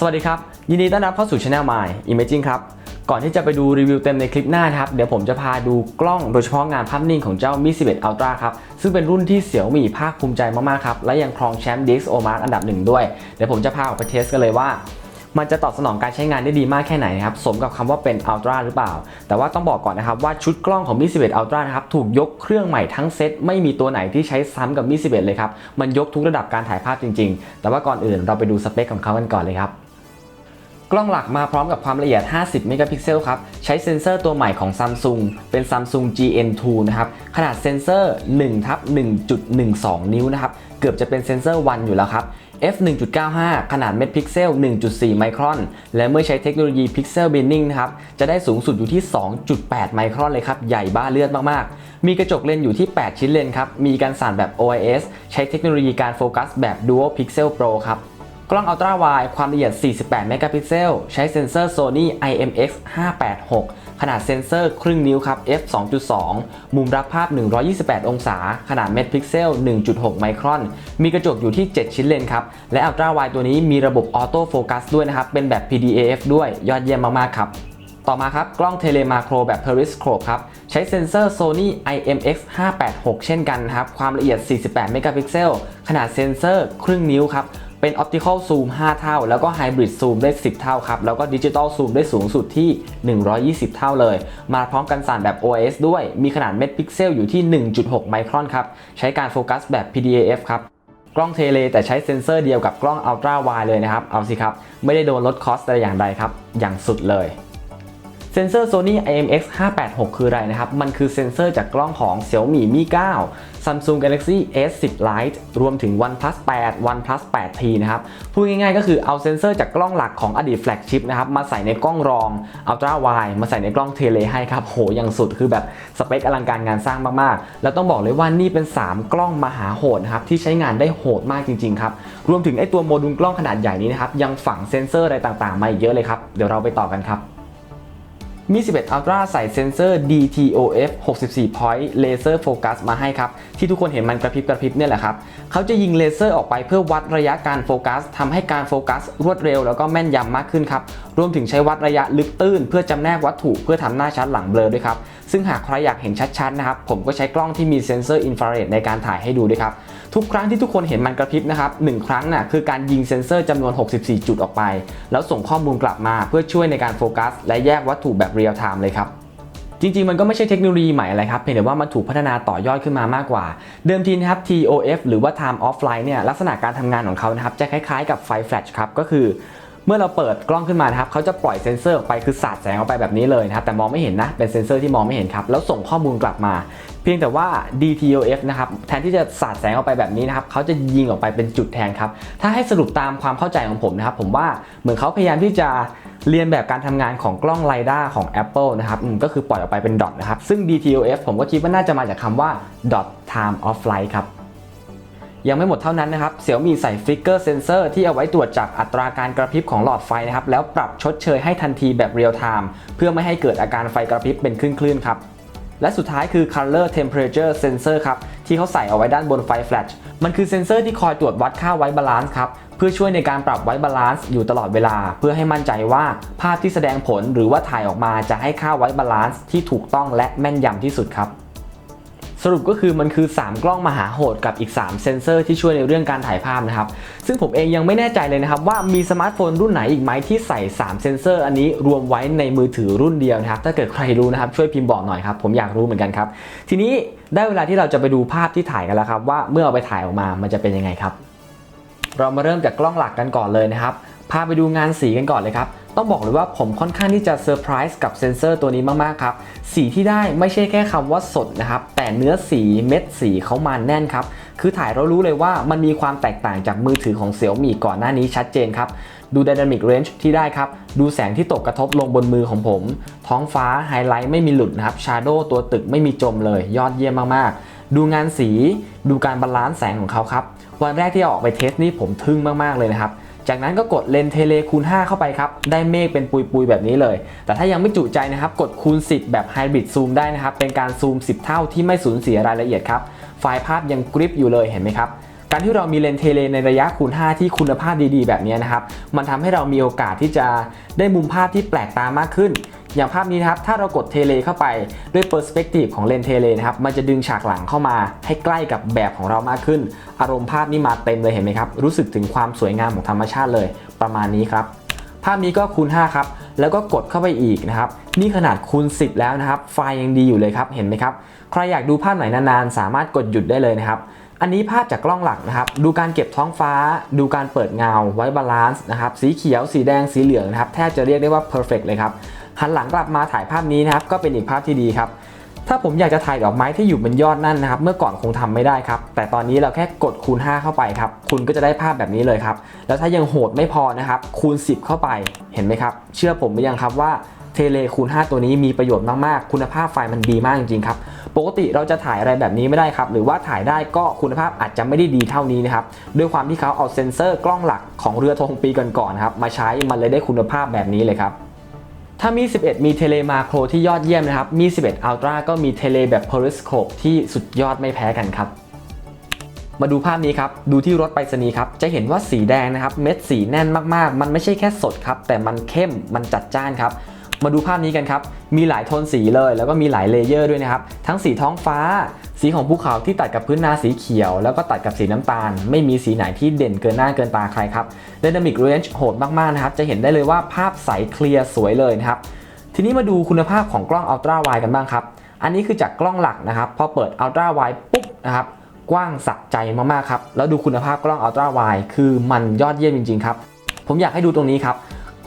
สวัสดีครับ ยินดีต้อนรับเข้าสู่ช anel My Imaging ครับ ก่อนที่จะไปดูรีวิวเต็มในคลิปหน้านะครับ เดี๋ยวผมจะพาดูกล้องโดยเฉพาะงานภาพนิ่งของเจ้า Mi 11 Ultra ครับ ซึ่งเป็นรุ่นที่เสี่ยวมี่ภาคภูมิใจมาก ๆ ครับ และยังครองแชมป์ DxO Mark อันดับหนึ่งด้วย เดี๋ยวผมจะพาออกไปเทสกันเลยว่ามันจะตอบสนองการใช้งานได้ดีมากแค่ไหนนะครับ สมกับคำว่าเป็น Ultra หรือเปล่า แต่ว่าต้องบอกก่อนนะครับว่าชุดกล้องของ Mi 11 Ultra นะครับถูกยกเครื่องใหม่ทั้งเซตไม่มีตัวไหนที่ใช้ซ้ำกับ Mi 11 เลยครับ มันยกทุกระดับการถ่ายภาพจริง ๆ แต่ว่าก่อนอื่นเราไปดูสเปคของเขากันก่อนเลยครับ กล้องหลักมาพร้อมกับความละเอียด 50 เมกะพิกเซลครับ ใช้เซ็นเซอร์ตัวใหม่ของ Samsung เป็น Samsung GN2 นะครับ ขนาดเซ็นเซอร์1ทับ1.12 นิ้วนะครับ เกือบจะเป็นเซ็นเซอร์วันอยู่แล้วครับ f 1.95 ขนาดเม็ดพิกเซล 1.4 ไมครอน และเมื่อใช้เทคโนโลยี Pixel Binning นะครับ จะได้สูงสุดอยู่ที่ 2.8 ไมครอนเลยครับ ใหญ่บ้าเลือดมาก ๆ มีกระจกเลนส์อยู่ที่ 8 ชิ้นเลนส์ครับ มีการสั่นแบบ OIS ใช้เทคโนโลยีการโฟกัสแบบ Dual Pixel Pro ครับ กล้อง Ultra Wide ความละเอียด 48 เมกะพิกเซล ใช้เซ็นเซอร์ Sony IMX 586 ขนาดเซ็นเซอร์ครึ่งนิ้วครับ f 2.2 มุมรับภาพ 128 องศา ขนาดเม็ดพิกเซล 1.6 ไมครอน มีกระจกอยู่ที่ 7 ชิ้นเลนครับ และ Ultra Wide ตัวนี้มีระบบออโต้โฟกัสด้วยนะครับ เป็นแบบ PDAF ด้วยยอดเยี่ยมมากๆครับต่อมาครับ กล้องเทเลมาโครแบบ Periscope ครับ ใช้เซ็นเซอร์ Sony IMX 586 เช่นกันครับ ความละเอียด 48 เมกะพิกเซล ขนาดเซ็นเซอร์ครึ่งนิ้วครับ เป็น Optical Zoom 5 เท่า แล้วก็ Hybrid Zoom ได้ 10 เท่าครับ แล้วก็ Digital Zoom ได้สูงสุดที่ 120 เท่าเลย มาพร้อมกันสั่นแบบ OIS ด้วย มีขนาดเม็ดพิกเซลอยู่ที่ 1.6 ไมครอนครับ ใช้การโฟกัสแบบ PDAF ครับกล้องเทเลแต่ใช้เซ็นเซอร์เดียวกับกล้องอัลตราไวเลยนะครับ เอาสิครับ ไม่ได้โดนลดคอสแต่อย่างใดครับ อย่างสุดเลย เซนเซอร์ Sony IMX 586 คืออะไรนะครับ มันคือเซ็นเซอร์จากกล้องของ Xiaomi Mi 9 Samsung Galaxy S10 Lite รวมถึง OnePlus 8 OnePlus 8T นะครับ พูดง่ายๆก็คือเอาเซ็นเซอร์จากกล้องหลักของอดีตแฟลกชิพนะครับ มาใส่ในกล้องรอง Ultra Wide มาใส่ในกล้องเทเลให้ครับ โห อย่างสุดคือแบบสเปคอลังการงานสร้างมากๆ แล้วต้องบอกเลยว่านี่เป็น 3 กล้องมหาโหดนะครับ ที่ใช้งานได้โหดมากจริงๆครับ รวมถึงไอตัวโมดูลกล้องขนาดใหญ่นี้นะครับ ยังฝังเซ็นเซอร์อะไรต่างๆ มาอีกเยอะเลยครับ เดี๋ยวเราไปต่อกันครับ มี 11 Ultra ใส่เซ็นเซอร์ DTOF 64 point laser focus มาให้ครับ ที่ทุกคนเห็นมันกระพริบกระพริบเนี่ยแหละครับ เขาจะยิงเลเซอร์ออกไปเพื่อวัดระยะการโฟกัสทำให้การโฟกัสรวดเร็วแล้วก็แม่นยำมากขึ้นครับ รวมถึงใช้วัดระยะลึกตื้น เพื่อจำแนกวัตถุเพื่อทำหน้าชัดหลังเบลอด้วยครับ ซึ่งหากใครอยากเห็นชัดๆนะครับผมก็ใช้กล้องที่มีเซ็นเซอร์อินฟราเรดในการถ่ายให้ดูด้วยครับ ทุกครั้งที่ทุกคนเห็นมันกระพริบนะครับหนึ่งครั้งน่ะคือการยิงเซ็นเซอร์จำนวน 64 จุดออกไป แล้วส่งข้อมูลกลับมาเพื่อช่วยในการโฟกัส และแยกวัตถุแบบเรียลไทม์เลยครับจริงๆ มันก็ไม่ใช่เทคโนโลยีใหม่อะไรครับ เพียงแต่ว่ามันถูกพัฒนาต่อยอดขึ้นมามากกว่า เดิมทีนะครับ TOF หรือว่า Time Offline เนี่ยลักษณะการทำงานของเขานะครับ จะคล้ายๆกับไฟแฟลชครับ ก็คือ เมื่อเราเปิดกล้องขึ้นมานะครับเขาจะปล่อยเซ็นเซอร์ออกไปคือสาดแสงออกไปแบบนี้เลยนะครับแต่มองไม่เห็นนะเป็นเซ็นเซอร์ที่มองไม่เห็นครับแล้วส่งข้อมูลกลับมา เพียงแต่ว่า DTOF นะครับแทนที่จะสาดแสงออกไปแบบนี้นะครับเขาจะยิงออกไปเป็นจุดแทนครับถ้าให้สรุปตามความเข้าใจของผมนะครับผมว่าเหมือนเขาพยายามที่จะเรียนแบบการทำงานของกล้อง LiDAR ของ Apple นะครับอืมก็คือปล่อยออกไปเป็นดอทนะครับซึ่ง DTOF ผมก็คิดว่าน่าจะมาจากคำว่า dot time of flight ครับ ยังไม่หมดเท่านั้นนะครับ Xiaomi ใส่ฟิกเกอร์เซนเซอร์ที่เอาไว้ตรวจจับอัตราการกระพริบของหลอดไฟนะครับแล้วปรับชดเชยให้ทันทีแบบเรียลไทม์เพื่อไม่ให้เกิดอาการไฟกระพริบเป็นคลื่นๆครับและสุดท้ายคือ color temperature sensor ครับ ที่เขาใส่เอาไว้ด้านบนไฟแฟลช มันคือเซ็นเซอร์ที่คอยตรวจวัดค่าไว้บาลานซ์ครับ เพื่อช่วยในการปรับไว้บาลานซ์อยู่ตลอดเวลา เพื่อให้มั่นใจว่าภาพที่แสดงผลหรือว่าถ่ายออกมาจะให้ค่าไว้บาลานซ์ที่ถูกต้องและแม่นยำที่สุดครับ สรุปก็คือมันคือ 3 กล้องมหาโหดกับอีก 3 เซนเซอร์ที่ช่วยในเรื่องการถ่ายภาพนะครับซึ่งผมเองยังไม่แน่ใจเลยนะครับว่ามีสมาร์ทโฟนรุ่นไหนอีกไหมที่ใส่ 3 เซนเซอร์ อันนี้รวมไว้ในมือถือรุ่นเดียวนะครับถ้าเกิดใครรู้นะครับช่วยพิมพ์บอกหน่อยครับผมอยากรู้เหมือนกันครับทีนี้ได้เวลาที่เราจะไปดูภาพที่ถ่ายกันแล้วครับว่าเมื่อเอาไปถ่ายออกมามันจะเป็นยังไงครับ เรามาเริ่มจากกล้องหลักกันก่อนเลยนะครับพาไปดูงานสีกันก่อนเลยครับ ต้องบอกเลยว่าผมค่อนข้างที่จะเซอร์ไพรส์กับเซนเซอร์ตัวนี้มากๆครับ สีที่ได้ไม่ใช่แค่คำว่าสดนะครับ แต่เนื้อสีเม็ดสีเขามาแน่นครับ คือถ่ายเรารู้เลยว่ามันมีความแตกต่างจากมือถือของ Xiaomi ก่อนหน้านี้ชัดเจนครับ ดู Dynamic Range ที่ได้ครับ ดูแสงที่ตกกระทบลงบนมือของผม ท้องฟ้าไฮไลท์ไม่มีหลุดนะครับ Shadow ตัวตึกไม่มีจมเลย ยอดเยี่ยมมากๆ ดูงานสี ดูการบาลานซ์แสงของเขาครับ วันแรกที่อออกไปเทสนี่ผมทึ่งมากๆเลยนะครับ จากนั้นก็กดเลนเทเลคูณ 5 เข้าไปครับ ได้เมฆเป็นปุยๆ แบบนี้เลย แต่ถ้ายังไม่จุใจนะครับ กดคูณ 10 แบบไฮบริดซูมได้นะครับ เป็นการซูม 10 เท่าที่ไม่สูญเสียรายละเอียดครับ ไฟล์ภาพยังกริปอยู่เลยเห็นไหมครับ การที่เรามีเลนเทเลในระยะคูณ 5 ที่คุณภาพดีๆ แบบนี้นะครับ มันทำให้เรามีโอกาสที่จะได้มุมภาพที่แปลกตามากขึ้น อย่างภาพนี้นะครับ ถ้าเรากดเทเลเข้าไปด้วยเปอร์สเปกทีฟของเลนเทเลนะครับ มันจะดึงฉากหลังเข้ามาให้ใกล้กับแบบของเรามากขึ้น อารมณ์ภาพนี้มาเต็มเลยเห็นไหมครับ รู้สึกถึงความสวยงามของธรรมชาติเลย ประมาณนี้ครับ ภาพนี้ก็คูณ 5 ครับ แล้วก็กดเข้าไปอีกนะครับ นี่ขนาดคูณ 10 แล้วนะครับ ไฟล์ยังดีอยู่เลยครับ เห็นไหมครับ ใครอยากดูภาพไหนนานๆ สามารถกดหยุดได้เลยนะครับ อันนี้ภาพจากกล้องหลักนะครับ ดูการเก็บท้องฟ้า ดูการเปิดเงา ไว้บาลานซ์นะครับ สีเขียว สีแดง สีเหลืองนะครับ แทบจะเรียกได้ว่า perfect เลยครับ หันหลังกลับมาถ่ายภาพนี้นะครับ ก็เป็นอีกภาพที่ดีครับ ถ้าผมอยากจะถ่ายดอกไม้ที่อยู่บนยอดนั่นนะครับ เมื่อก่อนคงทำไม่ได้ครับ แต่ตอนนี้เราแค่กดคูณ 5 เข้าไปครับ คุณก็จะได้ภาพแบบนี้เลยครับ แล้วถ้ายังโหดไม่พอนะครับ คูณ 10 เข้าไป เห็นไหมครับ เชื่อผมหรือยังครับว่า เทเลคูณ 5 ตัวนี้มีประโยชน์มากๆ คุณภาพไฟล์มันดีมากจริงๆครับ ปกติเราจะถ่ายอะไรแบบนี้ไม่ได้ครับ หรือว่าถ่ายได้ก็คุณภาพอาจจะไม่ได้ดีเท่านี้นะครับ ด้วยความที่เขาเอาเซ็นเซอร์กล้องหลักของเรือธงปีก่อนๆครับ มาใช้มันเลยได้คุณภาพแบบนี้เลยครับถ้ามี 11 มีเทเลมาโครที่ยอดเยี่ยมนะครับ มี 11 Ultra ก็มีเทเลแบบ Periscope ที่สุดยอดไม่แพ้กันครับ มาดูภาพนี้ครับ ดูที่รถไปรษณีย์ครับ จะเห็นว่าสีแดงนะครับ เม็ดสีแน่นมากๆ มันไม่ใช่แค่สดครับ แต่มันเข้ม มันจัดจ้านครับ มาดูภาพนี้กันครับ มีหลายโทนสีเลย แล้วก็มีหลายเลเยอร์ด้วยนะครับ ทั้งสีท้องฟ้า สีของภูเขาที่ตัดกับพื้นนาสีเขียว แล้วก็ตัดกับสีน้ำตาล ไม่มีสีไหนที่เด่นเกินหน้าเกินตาใครครับ Dynamic Range โหดมากๆนะครับ จะเห็นได้เลยว่าภาพใสเคลียร์สวยเลยนะครับ ทีนี้มาดูคุณภาพของกล้อง Ultra Wide กันบ้างครับ อันนี้คือจากกล้องหลักนะครับ พอเปิด Ultra Wide ปุ๊บนะครับกว้างสะใจมากๆครับ แล้วดูคุณภาพกล้อง Ultra Wide คือมันยอดเยี่ยมจริงๆครับ ผมอยากให้ดูตรงนี้ครับ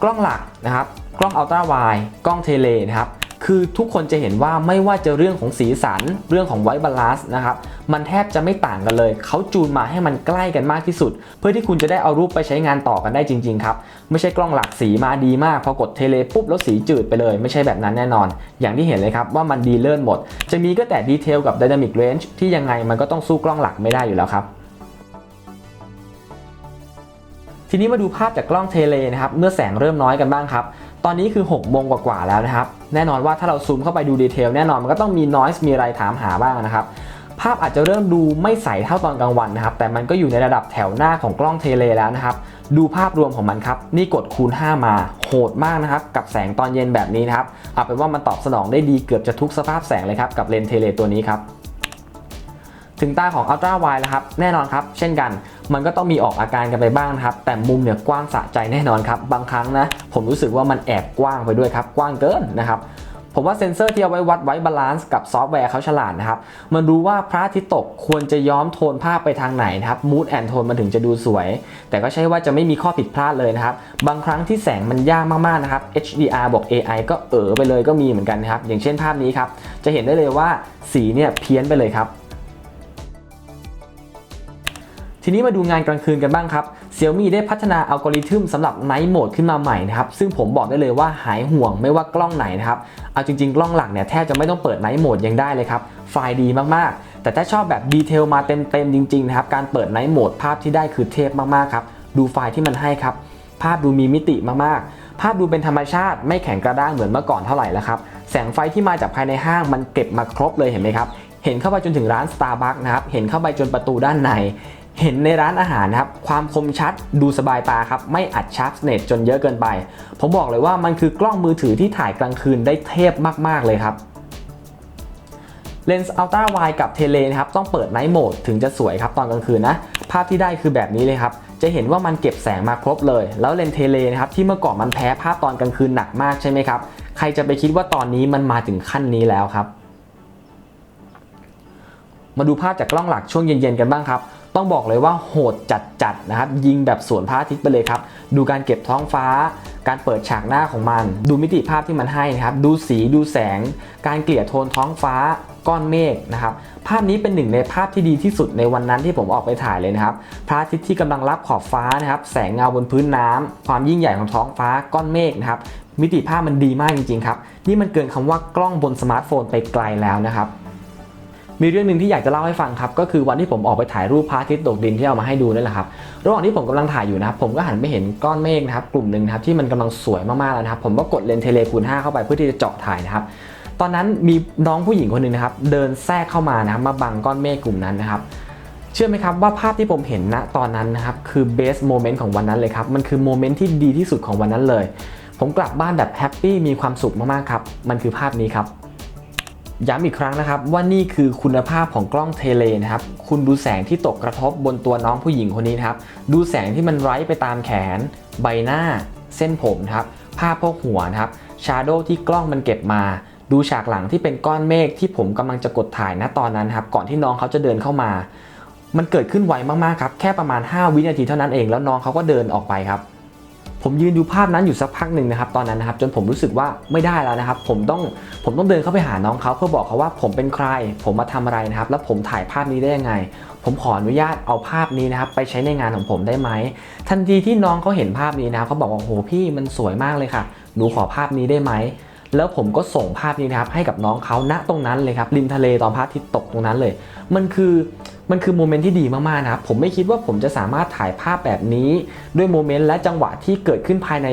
กล้องหลักนะครับ กล้อง Ultra Wide กล้องเทเลนะครับคือทุกคนจะเห็นว่าไม่ว่าจะเรื่องของสีสันเรื่องของไวท์บาลานซ์นะครับมันแทบจะไม่ต่างกันเลย เขาจูนมาให้มันใกล้กันมากที่สุด เพื่อที่คุณจะได้เอารูปไปใช้งานต่อกันได้จริง ๆ ครับ ไม่ใช่กล้องหลักสีมาดีมาก พอกดเทเลปุ๊บแล้วสีจืดไปเลย ไม่ใช่แบบนั้นแน่นอน อย่างที่เห็นเลยครับว่ามันดีเลิศหมด จะมีก็แต่ดีเทลกับ Dynamic Range ที่ยังไงมันก็ต้องสู้กล้องหลักไม่ได้อยู่แล้วครับทีนี้มาดูภาพจากกล้องเทเลนะครับเมื่อแสงเริ่มน้อยกันบ้างครับ ตอนนี้คือ6โมงกว่าๆแล้วนะครับ แน่นอนว่าถ้าเราซูมเข้าไปดูดีเทลแน่นอนมันก็ต้องมี noise มีอะไรถามหาบ้างนะครับ ภาพอาจจะเริ่มดูไม่ใสเท่าตอนกลางวันนะครับ แต่มันก็อยู่ในระดับแถวหน้าของกล้องเทเลแล้วนะครับ ดูภาพรวมของมันครับ นี่กดคูณ 5 มาโหดมากนะครับ กับแสงตอนเย็นแบบนี้นะครับ เอาเป็นว่ามันตอบสนองได้ดีเกือบจะทุกสภาพแสงเลยครับกับเลนส์เทเลตัวนี้ครับ ถึงตาของ Ultra Wide นะครับ แน่นอนครับ เช่นกัน มันก็ต้องมีออกอาการกันไปบ้างครับ แต่มุมเนี่ยกว้างสะใจแน่นอนครับ บางครั้งนะ ผมรู้สึกว่ามันแอบกว้างไปด้วยครับ กว้างเกินนะครับผมว่าเซ็นเซอร์ที่เอาไว้วัดไว้บาลานซ์กับซอฟต์แวร์เขาฉลาดนะครับ มันรู้ว่าพระอาทิตย์ตกควรจะย้อมโทนภาพไปทางไหนนะครับมูดแอนโทนมันถึงจะดูสวย แต่ก็ใช่ว่าจะไม่มีข้อผิดพลาดเลยนะครับ บางครั้งที่แสงมันยากมากๆนะครับ HDR บอก AI ก็เออไปเลยก็มีเหมือนกันนะครับ อย่างเช่นภาพนี้ครับ จะเห็นได้เลยว่าสีเนี่ยเพี้ยนไปเลยครับ ทีนี้มาดูงานกลางคืนกันบ้างครับ Xiaomi ได้พัฒนาอัลกอริทึมสำหรับ Night Mode ขึ้นมาใหม่นะครับ ซึ่งผมบอกได้เลยว่าหายห่วงไม่ว่ากล้องไหนนะครับ เอาจริงๆ กล้องหลักเนี่ยแทบจะไม่ต้องเปิด Night Mode ยังได้เลยครับ ไฟล์ดีมากๆ แต่ถ้าชอบแบบดีเทลมาเต็มๆ จริงๆ นะครับ การเปิด Night Mode ภาพที่ได้คือเทพมากๆ ครับ ดูไฟล์ที่มันให้ครับ ภาพดูมีมิติมากๆ ภาพดูเป็นธรรมชาติไม่แข็งกระด้างเหมือนเมื่อก่อนเท่าไหร่แล้วครับ แสงไฟที่มาจากภายในห้างมันเก็บมาครบเลยเห็นไหมครับเห็นเข้าไปจนถึงร้าน Starbucks นะครับ เห็นเข้าไปจนประตูด้านใน เห็นในร้านอาหารนะครับความคมชัดดูสบายตาครับไม่อัดชาร์ปเน็ตจนเยอะเกินไป ผมบอกเลยว่ามันคือกล้องมือถือที่ถ่ายกลางคืนได้เทพมากๆเลยครับเลนส์ Ultra Wide กับเทเลนะครับต้องเปิด Night Mode ถึงจะสวยครับตอนกลางคืนนะ ภาพที่ได้คือแบบนี้เลยครับ จะเห็นว่ามันเก็บแสงมาครบเลย แล้วเลนส์เทเลนะครับที่เมื่อก่อนมันแพ้ภาพตอนกลางคืนหนักมากใช่ไหมครับใครจะไปคิดว่าตอนนี้มันมาถึงขั้นนี้แล้วครับ มาดูภาพจากกล้องหลักช่วงเย็นๆกันบ้างครับ ต้องบอกเลยว่าโหดจัดๆนะครับ ยิงแบบสวนพระอาทิตย์ไปเลยครับ ดูการเก็บท้องฟ้า การเปิดฉากหน้าของมัน ดูมิติภาพที่มันให้นะครับ ดูสีดูแสง การเกลี่ยโทนท้องฟ้าก้อนเมฆนะครับ ภาพนี้เป็นหนึ่งในภาพที่ดีที่สุดในวันนั้นที่ผมออกไปถ่ายเลยนะครับ พระอาทิตย์ที่กำลังรับขอบฟ้านะครับ แสงเงาบนพื้นน้ำความยิ่งใหญ่ของท้องฟ้าก้อนเมฆนะครับ มิติภาพมันดีมากจริงๆครับ นี่มันเกินคำว่ากล้องบนสมาร์ทโฟนไปไกลแล้วนะครับ มีเรื่องหนึ่งที่อยากจะเล่าให้ฟังครับก็คือวันที่ผมออกไปถ่ายรูปพระอาทิตย์ตกดินที่เอามาให้ดูนี่แหละครับระหว่างที่ผมกำลังถ่ายอยู่นะครับผมก็หันไปเห็นก้อนเมฆนะครับกลุ่มหนึ่งครับที่มันกำลังสวยมากๆแล้วนะครับผมก็กดเลนส์เทเลคูณ5เข้าไปเพื่อที่จะเจาะถ่ายนะครับตอนนั้นมีน้องผู้หญิงคนหนึ่งนะครับเดินแทรกเข้ามานะครับมาบังก้อนเมฆกลุ่มนั้นนะครับเชื่อไหมครับว่าภาพที่ผมเห็นณตอนนั้นนะครับคือเบสโมเมนต์ของวันนั้นเลยครับมันคือโมเมนต์ที่ดีที่สุดของวันนั้นเลย ผมกลับบ้านแบบแฮปปี้มีความสุขมากๆครับมันคือภาพนี้ครับ ย้ำอีกครั้งนะครับว่านี่คือคุณภาพของกล้องเทเลนะครับ คุณดูแสงที่ตกกระทบบนตัวน้องผู้หญิงคนนี้นะครับ ดูแสงที่มันไร้ไปตามแขน ใบหน้า เส้นผมนะครับ ภาพพวกหัวนะครับชาร์โดที่กล้องมันเก็บมา ดูฉากหลังที่เป็นก้อนเมฆที่ผมกำลังจะกดถ่ายณตอนนั้นครับ ก่อนที่น้องเขาจะเดินเข้ามา มันเกิดขึ้นไวมากๆครับ แค่ประมาณ 5 วินาทีเท่านั้นเอง แล้วน้องเขาก็เดินออกไปครับ ผมยืนดูภาพนั้นอยู่สักพักหนึ่งนะครับตอนนั้นนะครับจนผมรู้สึกว่าไม่ได้แล้วนะครับ ผมต้องผมต้องเดินเข้าไปหาน้องเขาเพื่อบอกเขาว่าผมเป็นใคร ผมมาทำอะไรนะครับ แล้วผมถ่ายภาพนี้ได้ยังไง ผมขออนุญาตเอาภาพนี้นะครับ ไปใช้ในงานของผมได้ไหมทันทีที่น้องเขาเห็นภาพนี้นะครับเขาบอกว่าโอ้โหพี่มันสวยมากเลยค่ะหนูขอภาพนี้ได้ไหมแล้วผมก็ส่งภาพนี้นะครับให้กับน้องเขาณตรงนั้นเลยครับริมทะเลตอนพระอาทิตย์ตกตรงนั้นเลย มันคือ มันคือโมเมนต์ที่ดีมากๆนะครับผมไม่คิดว่าผมจะสามารถถ่ายภาพแบบนี้ ด้วยโมเมนต์และจังหวะที่เกิดขึ้นภายใน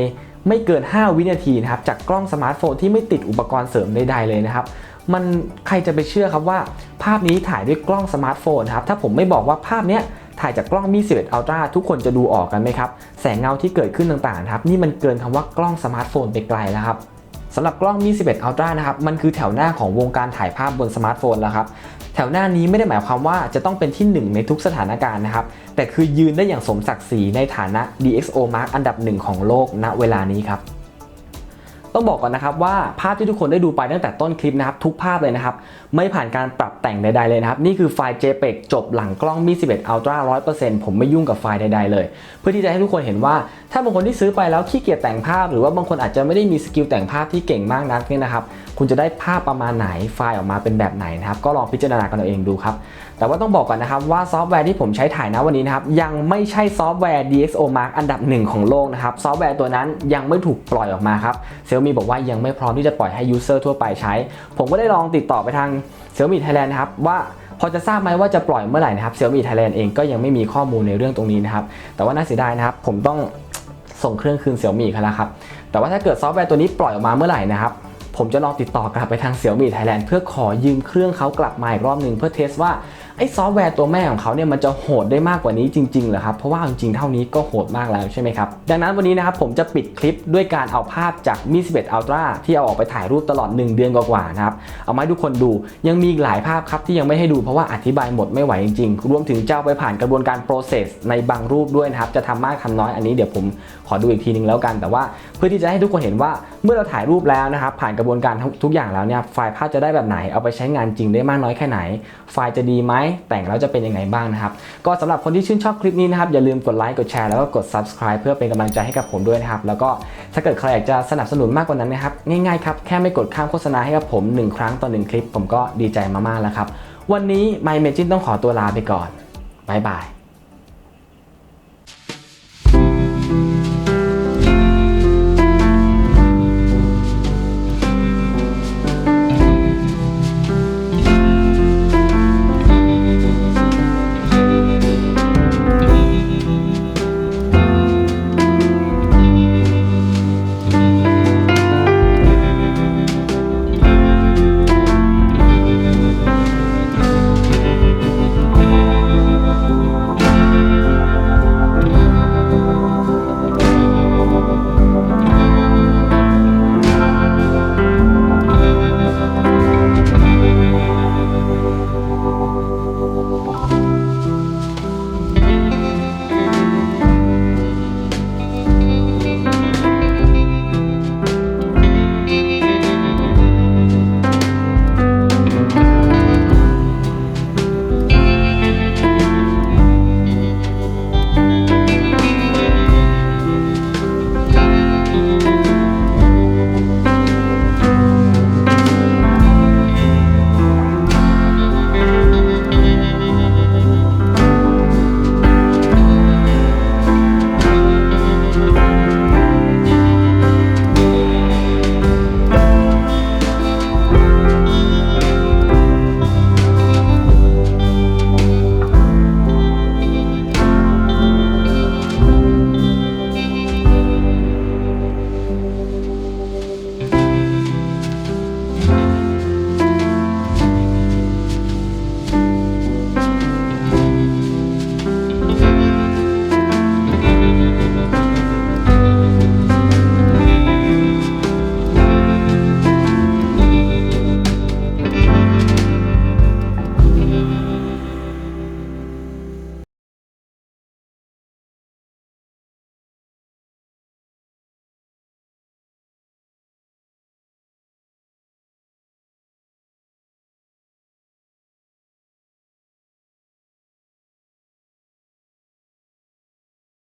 ไม่เกิน 5 วินาทีนะครับจากกล้องสมาร์ทโฟนที่ไม่ติดอุปกรณ์เสริมใดๆเลยนะครับมันใครจะไปเชื่อครับว่า ภาพนี้ถ่ายด้วยกล้องสมาร์ทโฟนครับถ้าผมไม่บอกว่าภาพเนี้ยถ่ายจากกล้องมี11 Ultra ทุกคนจะดูออกกันไหมครับ แสงเงาที่เกิดขึ้นต่างๆครับ นี่มันเกินคำว่ากล้องสมาร์ทโฟนไปไกลแล้วครับสำหรับกล้องมี11 Ultra นะครับ มันคือแถวหน้าของวงการถ่ายภาพบนสมาร์ทโฟนแล้วครับ แถวหน้านี้ไม่ได้หมายความว่าจะต้องเป็นที่ 1 ในทุกสถานการณ์นะครับ แต่คือยืนได้อย่างสมศักดิ์ศรีในฐานะ DxO Mark อันดับหนึ่งของโลกณเวลานี้ครับต้องบอกก่อนนะครับว่าภาพที่ทุกคนได้ดูไปตั้งแต่ต้นคลิปนะครับทุกภาพเลยนะครับ ไม่ผ่านการปรับแต่งใดๆเลยนะครับ นี่คือไฟล์ JPEG จบหลังกล้องมี11 Ultra 100%ผมไม่ยุ่งกับไฟล์ใดๆเลย เพื่อที่จะให้ทุกคนเห็นว่า ถ้าบางคนที่ซื้อไปแล้วขี้เกียจแต่งภาพ หรือว่าบางคนอาจจะไม่ได้มีสกิลแต่งภาพที่เก่งมากนักเนี่ยนะครับ คุณจะได้ภาพประมาณไหนไฟล์ออกมาเป็นแบบไหนนะครับ ก็ลองพิจารณากันเอาเองดูครับ แต่ว่าต้องบอกก่อนนะครับว่าซอฟต์แวร์ที่ผมใช้ถ่ายนะวันนี้นะครับยังไม่ใช่ซอฟต์แวร์ DxO Mark อันดับหนึ่งของโลกนะครับซอฟต์แวร์ตัวนั้นยังไม่ถูกปล่อยออกมาครับ Xiaomi บอกว่ายังไม่พร้อมที่จะปล่อยให้ยูเซอร์ทั่วไปใช้ ผมก็ได้ลองติดต่อไปทาง Xiaomi Thailand นะครับว่าพอจะทราบไหมว่าจะปล่อยเมื่อไหร่นะครับ Xiaomi Thailand เองก็ยังไม่มีข้อมูลในเรื่องตรงนี้นะครับ แต่ว่าน่าเสียดายนะครับ ผมต้องส่งเครื่องคืน Xiaomi เขาแล้วครับ แต่ว่าถ้าเกิดซอฟต์แวร์ตัวนี้ปล่อยออกมาเมื่อไหร่นะครับ ผมจะลองติดต่อกลับไปทาง Xiaomi Thailand เพื่อขอยืมเครื่องเขากลับมาอีกรอบหนึ่งเพื่อเทสว่า ไอ้ซอฟต์แวร์ตัวแม่ของเขาเนี่ยมันจะโหดได้มากกว่านี้จริงๆเหรอครับ เพราะว่าจริงๆเท่านี้ก็โหดมากแล้วใช่ไหมครับ ดังนั้นวันนี้นะครับผมจะปิดคลิปด้วยการเอาภาพจาก Mi 11 Ultra ที่เอาออกไปถ่ายรูปตลอด 1 เดือนกว่าๆนะครับ เอามาให้ทุกคนดูยังมีหลายภาพครับที่ยังไม่ให้ดูเพราะว่าอธิบายหมดไม่ไหวจริงๆ รวมถึงเจะเอาไปผ่านกระบวนการ process ในบางรูปด้วยนะครับจะทำมากทำน้อยอันนี้เดี๋ยวผมขอดูอีกทีนึงแล้วกัน แต่ว่าเพื่อที่จะให้ทุกคนเห็นว่าเมื่อเราถ่ายรูปแล้วนะครับผ่านกระบวนการทุกอย่างแล้วเนี่ยไฟล์ภาพจะได้แบบไหนเอาไปใช้งานจริงได้มากน้อยแค่ไหน ไฟล์จะดีไหมแต่งแล้วจะเป็นยังไงบ้างนะครับ ก็สำหรับคนที่ชื่นชอบคลิปนี้นะครับ อย่าลืมกดไลค์กดแชร์แล้วก็กด subscribe เพื่อเป็นกำลังใจให้กับผมด้วยนะครับ แล้วก็ถ้าเกิดใครอยากจะสนับสนุนมากกว่านั้นนะครับ ง่ายๆครับแค่ไม่กดข้ามโฆษณาให้กับผม 1 ครั้งต่อ1คลิป ผมก็ดีใจมากๆแล้วครับวันนี้ My Magic ต้องขอตัวลาไปก่อนบ๊ายบาย